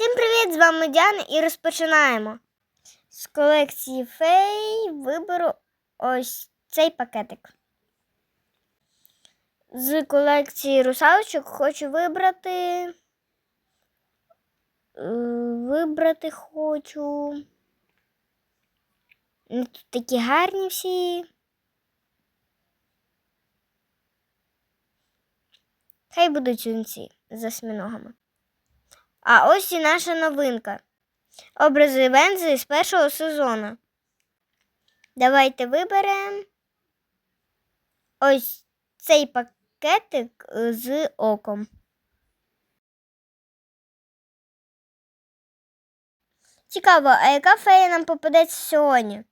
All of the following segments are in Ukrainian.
Всім привіт! З вами Діана і розпочинаємо. З колекції фей виберу ось цей пакетик. З колекції русалочок хочу вибрати. е, Вибрати хочу. Ну, Тут такі гарні всі. Хай будуть юнці з осьминогами. А ось і наша новинка. Образи Вензи з першого сезону. Давайте виберемо ось цей пакетик е, з оком. Цікаво, а яка фея нам попадеться сьогодні?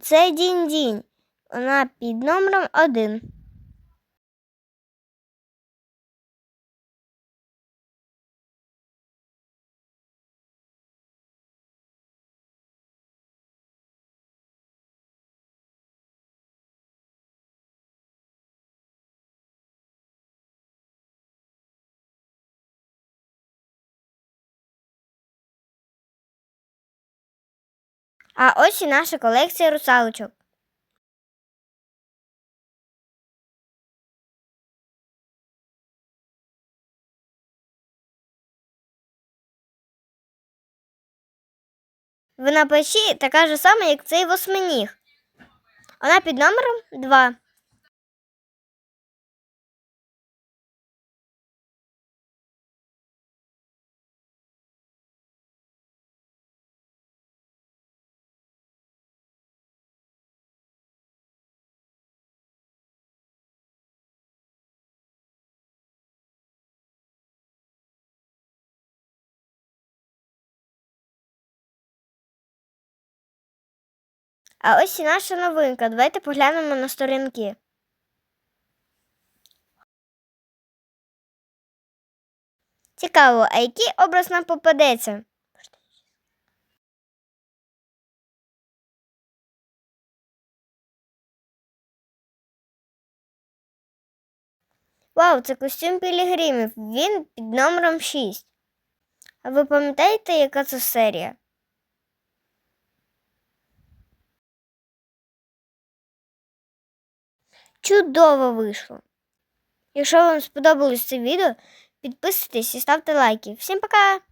Це дінь-дінь. Вона під номером один. А ось і наша колекція русалочок. Вона печі така ж сама, як цей восьминіг. Вона під номером 2. А ось і наша новинка. Давайте поглянемо на сторінки. Цікаво, а який образ нам попадеться? Вау, це костюм пілігримів. Він під номером 6. А ви пам'ятаєте, яка це серія? Чудово вийшло. Якщо вам сподобалось це відео, підписуйтесь і ставте лайки. Всім пока!